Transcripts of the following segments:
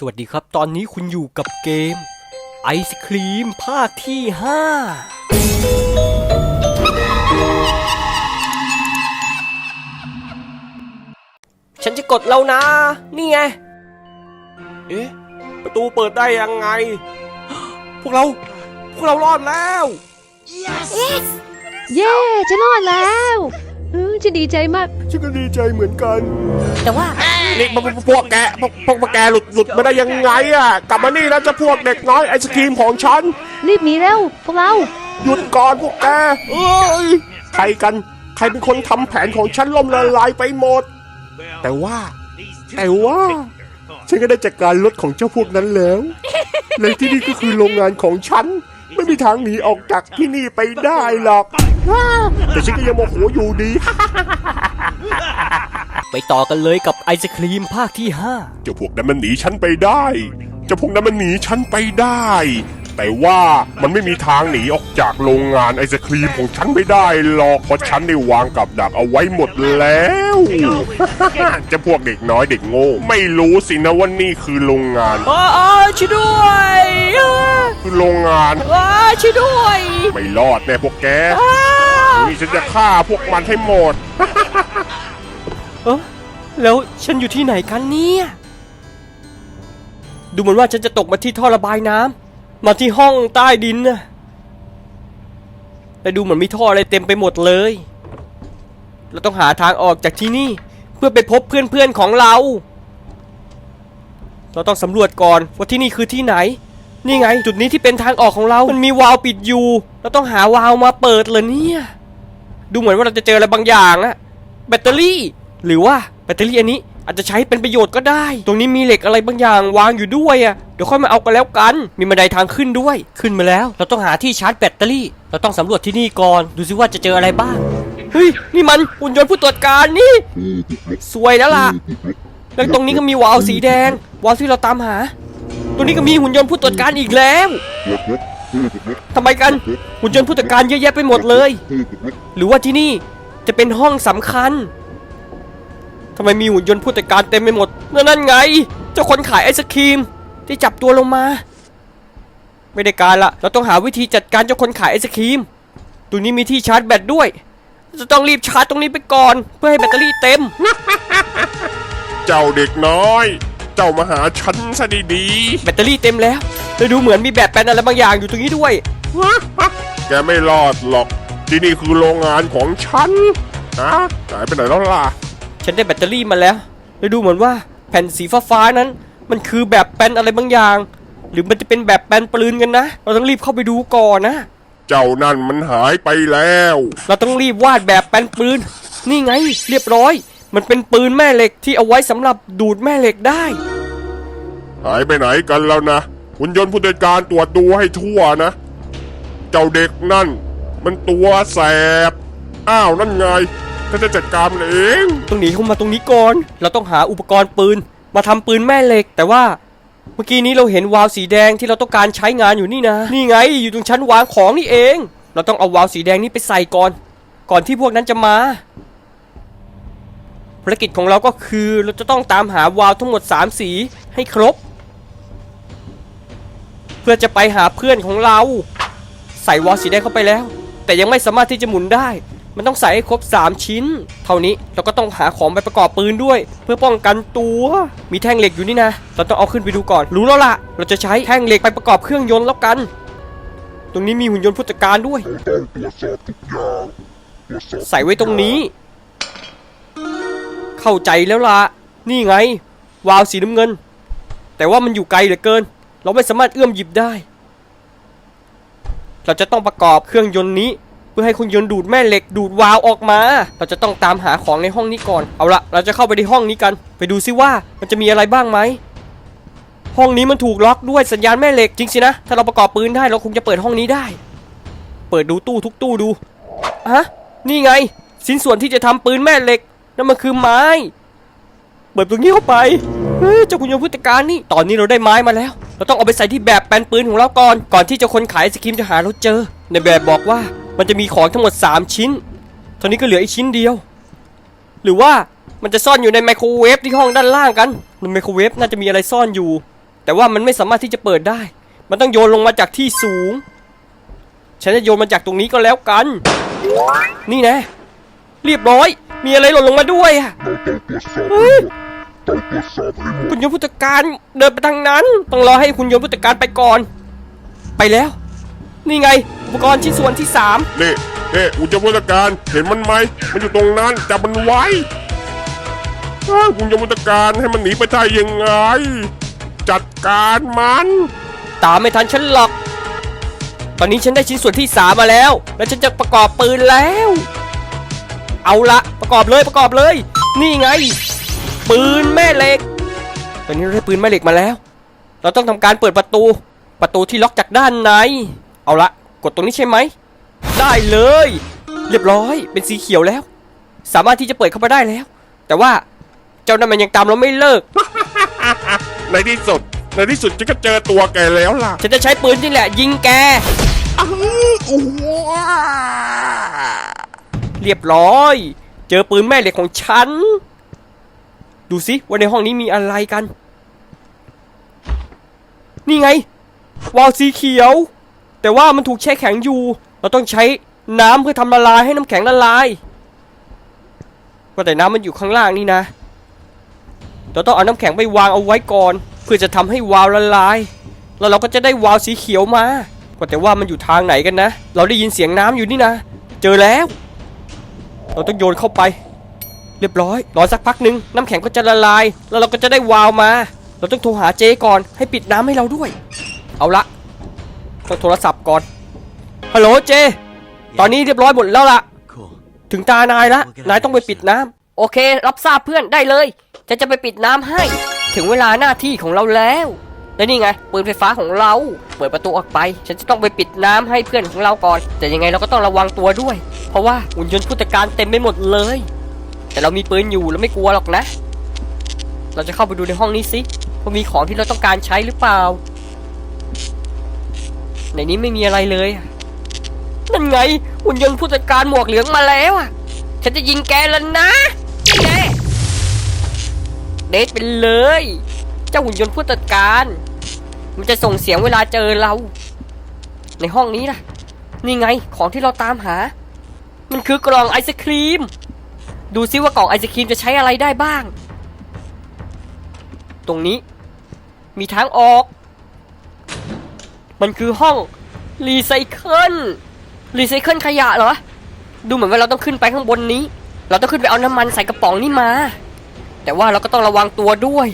สวัสดีครับ ตอนนี้คุณอยู่กับเกม ไอศครีมภาคที่ 5 ฉันจะกดแล้วนะ นี่ไง เอ๊ะ ประตูเปิดได้ยังไง พวกเรา พวกเรารอดแล้วเย้ฉันรอดแล้วเออฉันดีใจมาก ฉันก็ดีใจเหมือนกัน แต่ว่านี่พวกพวกแกพวกพวกพวกแกหลุดหลุดมาได้ยังไงอะ กลับมานี่นะจะพวกเด็กน้อยไอศครีมของฉัน รีบหนีเร็วพวกเรา หยุดก่อนพวกแกเอ้ยใครกัน ใครเป็นคนทำแผนของฉันล่มละลายไปหมด แต่ว่า แต่ว่า ฉันก็ได้จัดการรถของเจ้าพวกนั้นแล้วและที่นี่ก็คือโรงงานของฉัน ไม่มีทางหนีออกจากที่นี่ไปได้หรอก แต่ฉันก็ยังโมโหอยู่ดี ไปต่อกันเลยกับไอศครีมภาคที่เจ้าพวกนั้นมันหนีฉันไปได้ เจ้าพวกนั้นมันหนีฉันไปได้ แต่ว่ามันไม่มีทางหนีออกจากโรงงานไอศครีมของฉันไม่ได้หรอกเพราะฉันได้วางกับดักเอาไว้หมดแล้ว เจะพวกเด็กน้อยเด็กโง่ ไม่รู้สินะว่านี่คือโรงงาน5อ้าวช่วยด้วยอ้าคือโรงงานอ้าช่วยด้วย ไม่รอดแน่พวกแก นี่ฉันจะฆ่าพวกมันให้หมด เออแล้วฉันอยู่ที่ไหนกันเนี่ย ดูเหมือนว่าฉันจะตกมาที่ท่อระบายน้ำมาที่ห้องใต้ดินนะแต่ดูเหมือนมีท่ออะไรเต็มไปหมดเลย เราต้องหาทางออกจากที่นี่ เพื่อไปพบเพื่อนๆของเรา เราต้องสำรวจก่อนว่าที่นี่คือที่ไหน นี่ไงจุดนี้ที่เป็นทางออกของเรา มันมีวาล์วปิดอยู่ เราต้องหาวาล์วมาเปิดเลยเนี่ย ดูเหมือนว่าเราจะเจออะไรบางอย่างอะแบตเตอรี่ หรือว่าแบตเตอรี่อันนี้อาจจะใช้เป็นประโยชน์ก็ได้ ตรงนี้มีเหล็กอะไรบางอย่างวางอยู่ด้วยอะเดี๋ยวค่อยมาเอากันแล้วกัน มีบันไดทางขึ้นด้วย ขึ้นมาแล้ว เราต้องหาที่ชาร์จแบตเตอรี่ เราต้องสำรวจที่นี่ก่อน ดูซิว่าจะเจออะไรบ้าง เฮ้ย นี่มันหุ่นยนต์ผู้ตรวจการนี่ สวยแล้วล่ะ แล้วตรงนี้ก็มีวาล์วสีแดง วาล์วที่เราตามหา ตรงนี้ก็มีหุ่นยนต์ผู้ตรวจการอีกแล้ว ทำไมกันหุ่นยนต์ผู้ตรวจการเยอะแยะไปหมดเลย หรือว่าที่นี่จะเป็นห้องสำคัญทำไมมีหุ่นยนต์ผู้จัดการเต็มไปหมดนั่นนั่นไง เจ้าคนขายไอศครีมที่จับตัวลงมา ไม่ได้การละเราต้องหาวิธีจัดการเจ้าคนขายไอศครีมตรงนี้มีที่ชาร์จแบตด้วย จะต้องรีบชาร์จตรงนี้ไปก่อน เพื่อให้แบตเตอรี่เต็ม เจ้าเด็กน้อย เจ้ามาหาฉันซะดีแบตเตอรี่เต็มแล้วแล้วดูเหมือนมีแบบแปลนอะไรบางอย่างอยู่ตรงนี้ด้วย ๆ แกไม่รอดหรอก ที่นี่คือโรงงานของฉันฮะหายไปไหนแล้วล่ะ ฉันได้แบตเตอรี่มาแล้ว แล้วดูเหมือนว่าแผ่นสีฟ้าๆนั้น มันคือแบบแปลนอะไรบางอย่าง หรือมันจะเป็นแบบแปลนปืนกันนะ เราต้องรีบเข้าไปดูก่อนนะ เจ้านั่นมันหายไปแล้ว เราต้องรีบวาดแบบแปลนปืน นี่ไง เรียบร้อย มันเป็นปืนแม่เหล็กที่เอาไว้สำหรับดูดแม่เหล็กได้ หายไปไหนกันแล้วนะหุ่นยนต์ผู้จัดการตรวจดูให้ทั่วนะ เจ้าเด็กนั่น มันตัวแสบ อ้าวนั่นไงก็จะจัดการมันเองต้องหนีเข้ามาตรงนี้ก่อน เราต้องหาอุปกรณ์ปืน มาทำปืนแม่เหล็ก แต่ว่า เมื่อกี้นี้เราเห็นวาล์วสีแดงที่เราต้องการใช้งานอยู่นี่นะ นี่ไงอยู่ตรงชั้นวางของนี่เอง เราต้องเอาวาล์วสีแดงนี้ไปใส่ก่อน ก่อนที่พวกนั้นจะมา ภารกิจของเราก็คือเราจะต้องตามหาวาล์วทั้งหมด 3 สีให้ครบ เพื่อจะไปหาเพื่อนของเรา ใส่วาล์วสีแดงเข้าไปแล้ว แต่ยังไม่สามารถที่จะหมุนได้ มันต้องใส่ให้ครบ 3 ชิ้น เท่านี้เราก็ต้องหาของไปประกอบปืนด้วย เพื่อป้องกันตัวมีแท่งเหล็กอยู่นี่นะเราต้องเอาขึ้นไปดูก่อน รู้แล้วล่ะ เราจะใช้แท่งเหล็กไปประกอบเครื่องยนต์แล้วกัน ตรงนี้มีหุ่นยนต์ผู้จัดการด้วย ใส่ไว้ตรงนี้ เข้าใจแล้วล่ะ นี่ไง วาวสีน้ำเงิน แต่ว่ามันอยู่ไกลเหลือเกิน เราไม่สามารถเอื้อมหยิบได้ เราจะต้องประกอบเครื่องยนต์นี้ เพื่อให้เครื่องยนต์ดูดแม่เหล็กดูดวาวออกมา เราจะต้องตามหาของในห้องนี้ก่อน เอาละเราจะเข้าไปในห้องนี้กัน ไปดูซิว่ามันจะมีอะไรบ้างไหม ห้องนี้มันถูกล็อกด้วยสัญญาณแม่เหล็กจริงสินะ ถ้าเราประกอบปืนได้เราคงจะเปิดห้องนี้ได้ เปิดดูตู้ทุกตู้ดู ฮะ นี่ไง ชิ้นส่วนที่จะทำปืนแม่เหล็ก นั่นมันคือไม้ เปิดตรงนี้เข้าไป เฮ้ยเจ้าคุณโยมผู้จัดการนี่ ตอนนี้เราได้ไม้มาแล้ว เราต้องเอาไปใส่ที่แบบแปลนปืนของเราก่อน ก่อนที่เจ้าคนขายไอศครีมจะหาเราเจอ ในแบบบอกว่ามันจะมีของทั้งหมด 3 ชิ้น ตอนนี้ก็เหลืออีกชิ้นเดียว หรือว่ามันจะซ่อนอยู่ในไมโครเวฟที่ห้องด้านล่างกันในไมโครเวฟน่าจะมีอะไรซ่อนอยู่ แต่ว่ามันไม่สามารถที่จะเปิดได้ มันต้องโยนลงมาจากที่สูง ฉันจะโยนมาจากตรงนี้ก็แล้วกัน นี่นะ เรียบร้อย มีอะไรหล่นลงมาด้วยอะเฮ้ยคุณโยมผู้จัดการเดินไปทางนั้น ต้องรอให้คุณโยมผู้จัดการไปก่อน ไปแล้ว นี่ไงอุปกรณ์ชิ้นส่วนที่สามเน่เน่อุจจาระการเห็นมันไหม มันอยู่ตรงนั้นจับมันไว้อ้าวคุณยมตการให้มันหนีไปได้ยังไง จัดการมัน ตามไม่ทันฉันหรอก ตอนนี้ฉันได้ชิ้นส่วนที่สามมาแล้ว แล้วฉันจะประกอบปืนแล้ว เอาละประกอบเลยประกอบเลย นี่ไง ปืนแม่เหล็ก ตอนนี้เราได้ปืนแม่เหล็กมาแล้ว เราต้องทำการเปิดประตู ประตูที่ล็อกจากด้านใน เอาละกดตรงนี้ใช่ไหม ได้เลย เรียบร้อยเป็นสีเขียวแล้ว สามารถที่จะเปิดเข้ามาได้แล้ว แต่ว่าเจ้านั่นมันยังตามเราไม่เลิก ในที่สุด ในที่สุดฉันก็เจอตัวแกแล้วล่ะ ฉันจะใช้ปืนนี่แหละ ยิงแกอ้าวอู้ว้า เรียบร้อย เจอปืนแม่เหล็กของฉัน ดูสิว่าในห้องนี้มีอะไรกัน นี่ไง วาล์วสีเขียว แต่ว่ามันถูกแช่แข็งอยู่ เราต้องใช้น้ำเพื่อทำละลายให้น้ำแข็งละลายว่าแต่น้ำมันอยู่ข้างล่างนี่นะ เราต้องเอาน้ำแข็งไปวางเอาไว้ก่อน เพื่อจะทำให้วาล์วละลาย แล้วเราก็จะได้วาล์วสีเขียวมาว่าแต่ว่ามันอยู่ทางไหนกันนะ เราได้ยินเสียงน้ำอยู่นี่นะ เจอแล้ว เราต้องโยนเข้าไป เรียบร้อยรอสักพักหนึ่งน้ำแข็งก็จะละลาย แล้วเราก็จะได้วาล์วมา เราต้องโทรหาเจก่อนให้ปิดน้ำให้เราด้วย เอาละต้องโทรศัพท์ก่อนฮัลโหลเจ ตอนนี้เรียบร้อยหมดแล้วล่ะ Cool. ถึงตานายละนายต้องไปปิดน้ำโอเค รับทราบเพื่อนได้เลยจะจะไปปิดน้ำให้ ถึงเวลาหน้าที่ของเราแล้ว และนี่ไงปืนไฟฟ้าของเรา เปิดประตูออกไป ฉันจะต้องไปปิดน้ำให้เพื่อนของเราก่อน แต่ยังไงเราก็ต้องระวังตัวด้วย เพราะว่าหุ่นยนต์ผู้จัดการเต็มไปหมดเลย แต่เรามีปืนอยู่เราไม่กลัวหรอกนะ เราจะเข้าไปดูในห้องนี้สิว่ามีของที่เราต้องการใช้หรือเปล่า ในนี้ไม่มีอะไรเลยนั่นไงหุ่นยนต์ผู้จัดการหมวกเหลืองมาแล้วอะ ฉันจะยิงแกแล้วนะแน่เดทไปเลย เจ้าหุ่นยนต์ผู้จัดการ มันจะส่งเสียงเวลาเจอเรา ในห้องนี้นะนี่ไงของที่เราตามหา มันคือกล่องไอศครีม ดูซิว่ากล่องไอศครีมจะใช้อะไรได้บ้าง ตรงนี้ มีทางออก มันคือห้องรีไซเคิลรีไซเคิลขยะเหรอ ดูเหมือนว่าเราต้องขึ้นไปข้างบนนี้ เราต้องขึ้นไปเอาน้ำมันใส่กระป๋องนี่มา แต่ว่าเราก็ต้องระวังตัวด้วย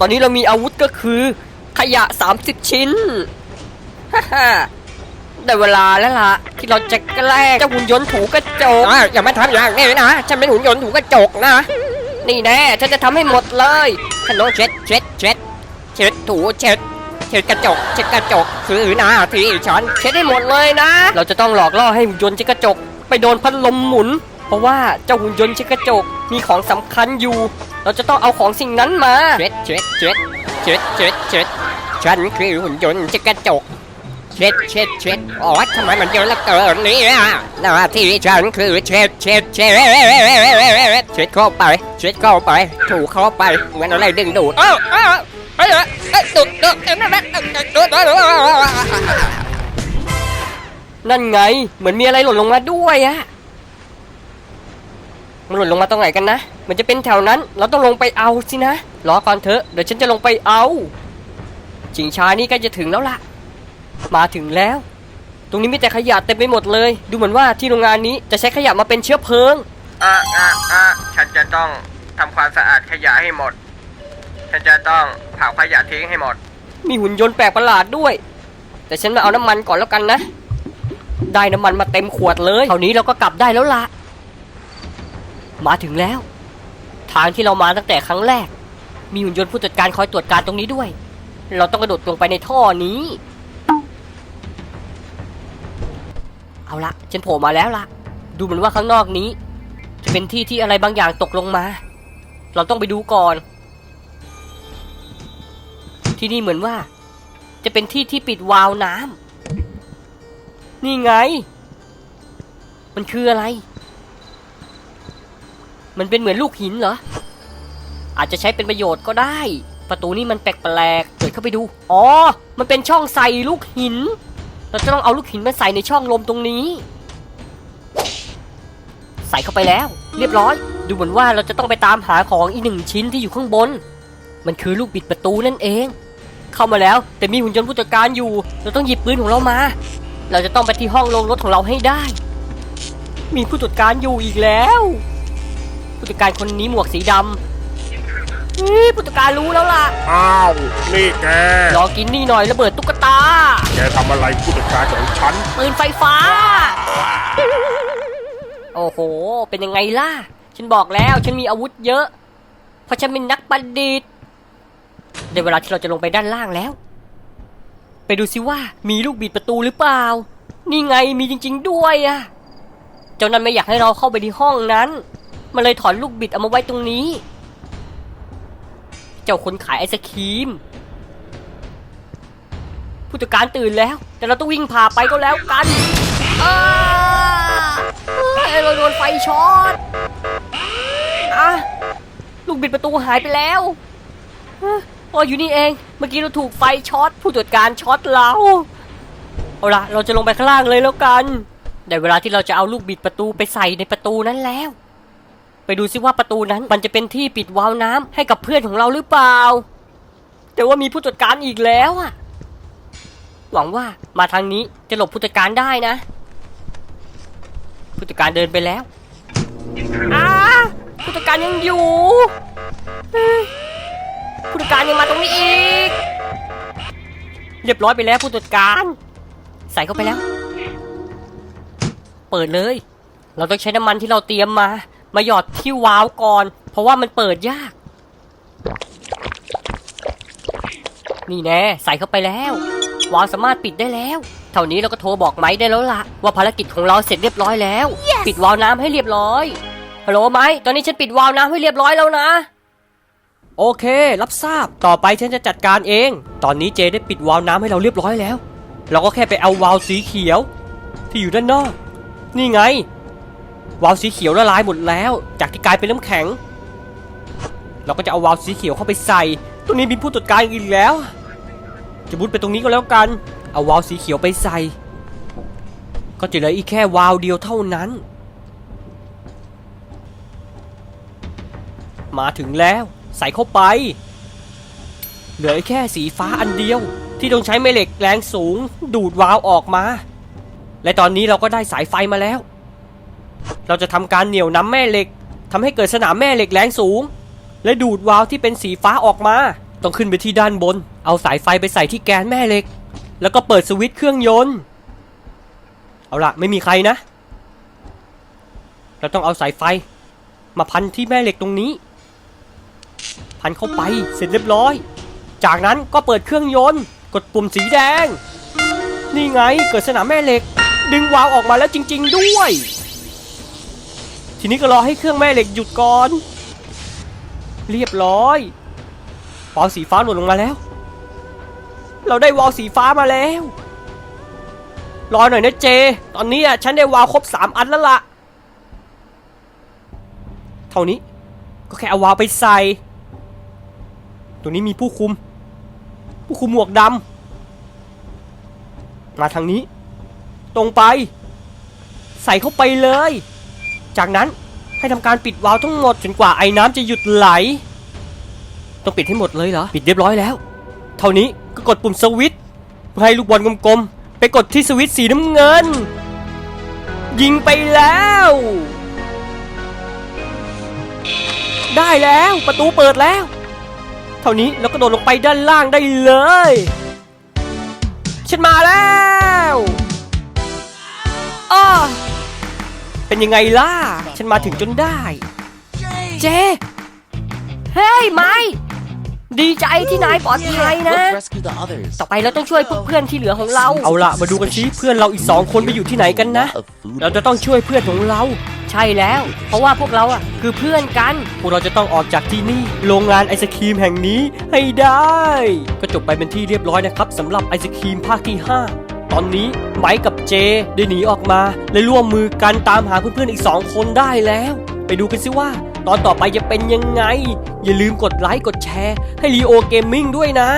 ตอนนี้เรามีอาวุธก็คือ ขยะ 30 ชิ้นฮ่าฮ่าได้เวลาแล้วล่ะ ที่เราจะแกล้งเจ้าหุ่นยนต์ถูกระจกอย่ามาทำอย่างนี้นะฉันเป็นหุ่นยนต์ถูกระจกนะ นี่แน่ฉันจะทำให้หมดเลยขนมเช็ดเช็ดเช็ดเช็ดถูเช็ดเช็ดกระจก เช็ดกระจกคือหน้าที่ฉันเช็ดให้หมดเลยนะ เราจะต้องหลอกล่อให้หุ่นยนต์เช็ดกระจก ไปโดนพัดลมหมุน เพราะว่าเจ้าหุ่นยนต์เช็ดกระจกมีของสำคัญอยู่ เราจะต้องเอาของสิ่งนั้นมาเช็ดเช็ดเช็ดเช็ดเช็ดเช็ดฉันคือหุ่นยนต์เช็ดกระจกเช็ดเช็ดเช็ดโอ๋อทำไมมันเยอะเหลือเกินนี่ยหน้าที่ฉันคือเช็ดเช็ดเช็ดเช็ดเข้าไปเช็ดเข้าไป ถูเข้าไปเหมือนอะไรดึงดูดเอ้าเอ้าเอ้ยเอ้ยดูดดูดดูดดูดนั่นไง เหมือนมีอะไรหล่นลงมาด้วยอะ มันหล่นลงมาตรงไหนกันนะมันจะเป็นแถวนั้น เราต้องลงไปเอาสินะรอก่อนเถอะเดี๋ยวฉันจะลงไปเอาจิงชานี่ใกล้จะถึงแล้วล่ะ มาถึงแล้ว ตรงนี้มีแต่ขยะเต็มไปหมดเลย ดูเหมือนว่าที่โรงงานนี้จะใช้ขยะมาเป็นเชื้อเพลิงอะอะอะฉันจะต้องทำความสะอาดขยะให้หมด ฉันจะต้องเผาขยะทิ้งให้หมด มีหุ่นยนต์แปลกประหลาดด้วย แต่ฉันมาเอาน้ำมันก่อนแล้วกันนะ ได้น้ำมันมาเต็มขวดเลยคราวนี้เราก็กลับได้แล้วล่ะ มาถึงแล้ว ทางที่เรามาตั้งแต่ครั้งแรก มีหุ่นยนต์ผู้จัดการคอยตรวจการตรงนี้ด้วย เราต้องกระโดดลงไปในท่อนี้ เอาละฉันโผล่มาแล้วล่ะดูเหมือนว่าข้างนอกนี้ จะเป็นที่ที่อะไรบางอย่างตกลงมา เราต้องไปดูก่อน ที่นี่เหมือนว่า จะเป็นที่ที่ปิดวาล์วน้ำนี่ไง มันคืออะไร มันเป็นเหมือนลูกหินเหรอ อาจจะใช้เป็นประโยชน์ก็ได้ ประตูนี่มันแปลกๆเปิดเข้าไปดู อ๋อ มันเป็นช่องใส่ลูกหิน เราจะต้องเอาลูกหินมาใส่ในช่องลมตรงนี้ ใส่เข้าไปแล้ว เรียบร้อย ดูเหมือนว่าเราจะต้องไปตามหาของอีกหนึ่งชิ้นที่อยู่ข้างบน มันคือลูกบิดประตูนั่นเอง เข้ามาแล้ว แต่มีหุ่นยนต์ผู้จัดการอยู่ เราต้องหยิบปืนของเรามา เราจะต้องไปที่ห้องลงรถของเราให้ได้ มีผู้จัดการอยู่อีกแล้ว ผู้จัดการคนนี้หมวกสีดำเฮ้ยผู้จัดการรู้แล้วล่ะ อ้าว นี่แก รอกินนี่หน่อยระเบิดตุ๊กตา แกทำอะไรผู้จัดการของฉัน ปืนไฟฟ้า โอ้โห เป็นยังไงล่ะ ฉันบอกแล้วฉันมีอาวุธเยอะ เพราะฉันเป็นนักประดิษฐ์ได้เวลาที่เราจะลงไปด้านล่างแล้ว ไปดูสิว่ามีลูกบิดประตูหรือเปล่า นี่ไงมีจริง ๆ ด้วยอะเจ้านั้นไม่อยากให้เราเข้าไปที่ห้องนั้น มันเลยถอนลูกบิดเอามาไว้ตรงนี้ เจ้าคนขายไอศครีม ผู้จัดการตื่นแล้ว แต่เราต้องวิ่งผ่าไปก็แล้วกันอ้าเราโดนไฟช็อตอะลูกบิดประตูหายไปแล้วฮะอ๋ออยู่นี่เอง เมื่อกี้เราถูกไฟช็อตผู้ตรวจการช็อตเราเอาละเราจะลงไปข้างล่างเลยแล้วกัน ได้เวลาที่เราจะเอาลูกบิดประตูไปใส่ในประตูนั้นแล้ว ไปดูซิว่าประตูนั้นมันจะเป็นที่ปิดวาล์วน้ำให้กับเพื่อนของเราหรือเปล่า แต่ว่ามีผู้ตรวจการอีกแล้วอะหวังว่ามาทางนี้จะหลบผู้จัดการได้นะ ผู้จัดการเดินไปแล้วอ้าผู้จัดการยังอยู่ผู้จัดการยังมาตรงนี้อีก เรียบร้อยไปแล้วผู้จัดการ ใส่เข้าไปแล้ว เปิดเลย เราต้องใช้น้ำมันที่เราเตรียมมา มาหยอดที่วาล์วก่อน เพราะว่ามันเปิดยาก นี่แน่ใส่เข้าไปแล้ววาล์วสามารถปิดได้แล้ว เท่านี้เราก็โทรบอกไม้ได้แล้วล่ะ ว่าภารกิจของเราเสร็จเรียบร้อยแล้วปิดวาล์วน้ำให้เรียบร้อยฮัลโหลไม้ตอนนี้ฉันปิดวาล์วน้ำให้เรียบร้อยแล้วนะ โอเค รับทราบต่อไปฉันจะจัดการเอง ตอนนี้เจได้ปิดวาล์วน้ำให้เราเรียบร้อยแล้ว เราก็แค่ไปเอาวาล์วสีเขียว ที่อยู่ด้านนอก นี่ไง วาล์วสีเขียวละลายหมดแล้ว จากที่กลายเป็นน้ำแข็ง เราก็จะเอาวาล์วสีเขียวเข้าไปใส่ ตรงนี้มีผู้ตรวจการอีกแล้ว จะบุดไปตรงนี้ก็แล้วกัน เอาวาล์วสีเขียวไปใส่ ก็จะเหลืออีกแค่วาล์วเดียวเท่านั้น มาถึงแล้วใส่เข้าไป เหลือแค่สีฟ้าอันเดียว ที่ต้องใช้แม่เหล็กแรงสูง ดูดวาล์วออกมา และตอนนี้เราก็ได้สายไฟมาแล้ว เราจะทำการเหนี่ยวนำแม่เหล็กทำให้เกิดสนามแม่เหล็กแรงสูง และดูดวาล์วที่เป็นสีฟ้าออกมา ต้องขึ้นไปที่ด้านบน เอาสายไฟไปใส่ที่แกนแม่เหล็ก แล้วก็เปิดสวิตช์เครื่องยนต์ เอาละไม่มีใครนะ เราต้องเอาสายไฟ มาพันที่แม่เหล็กตรงนี้ พันเข้าไปเสร็จเรียบร้อย จากนั้นก็เปิดเครื่องยนต์ กดปุ่มสีแดง นี่ไงเกิดสนามแม่เหล็ก ดึงวาล์วออกมาแล้วจริง ๆ ด้วย ทีนี้ก็รอให้เครื่องแม่เหล็กหยุดก่อน เรียบร้อยวาล์วสีฟ้าหล่นลงมาแล้ว เราได้วาล์วสีฟ้ามาแล้ว รอหน่อยนะเจ ตอนนี้อะฉันได้วาล์วครบสามอันแล้วล่ะ เท่านี้ก็แค่เอาวาล์วไปใส่ ตรงนี้มีผู้คุม ผู้คุมหมวกดำ มาทางนี้ ตรงไป ใส่เข้าไปเลย จากนั้นให้ทำการปิดวาล์วทั้งหมดจนกว่าไอ้น้ำจะหยุดไหล ต้องปิดให้หมดเลยเหรอ ปิดเรียบร้อยแล้ว เท่านี้ก็กดปุ่มสวิตช์ให้ลูกบอลกลมๆ ไปกดที่สวิตช์สีน้ำเงิน ยิงไปแล้ว ได้แล้วประตูเปิดแล้ว เท่านี้เราก็โดดลงไปด้านล่างได้เลยฉันมาแล้วอ้อ เป็นยังไงล่ะ ฉันมาถึงจนได้ เจ เฮ้ยไม้ดีใจที่นายปลอดภัยนะ Let's rescue the others. ต่อไปเราต้องช่วยเพื่อนๆที่เหลือของเรา เอาละมาดูกันสิเพื่อนเราอีกสองคนไปอยู่ที่ไหนกันนะ Of food เราจะต้องช่วยเพื่อนของเรา ใช่แล้ว เพราะว่าพวกเราอะคือเพื่อนกัน พวกเราจะต้องออกจากที่นี่ โรงงานไอศครีมแห่งนี้ให้ได้ ก็จบไปเป็นที่เรียบร้อยนะครับสำหรับไอศครีมภาคที่ 5 ตอนนี้ไมค์กับเจได้หนีออกมาและร่วมมือกันตามหาเพื่อนๆอีก 2 คนได้แล้ว ไปดูกันซิว่า ตอนต่อไปจะเป็นยังไง อย่าลืมกดไลค์กดแชร์ ให้รีโอเกมมิ่งด้วยนะ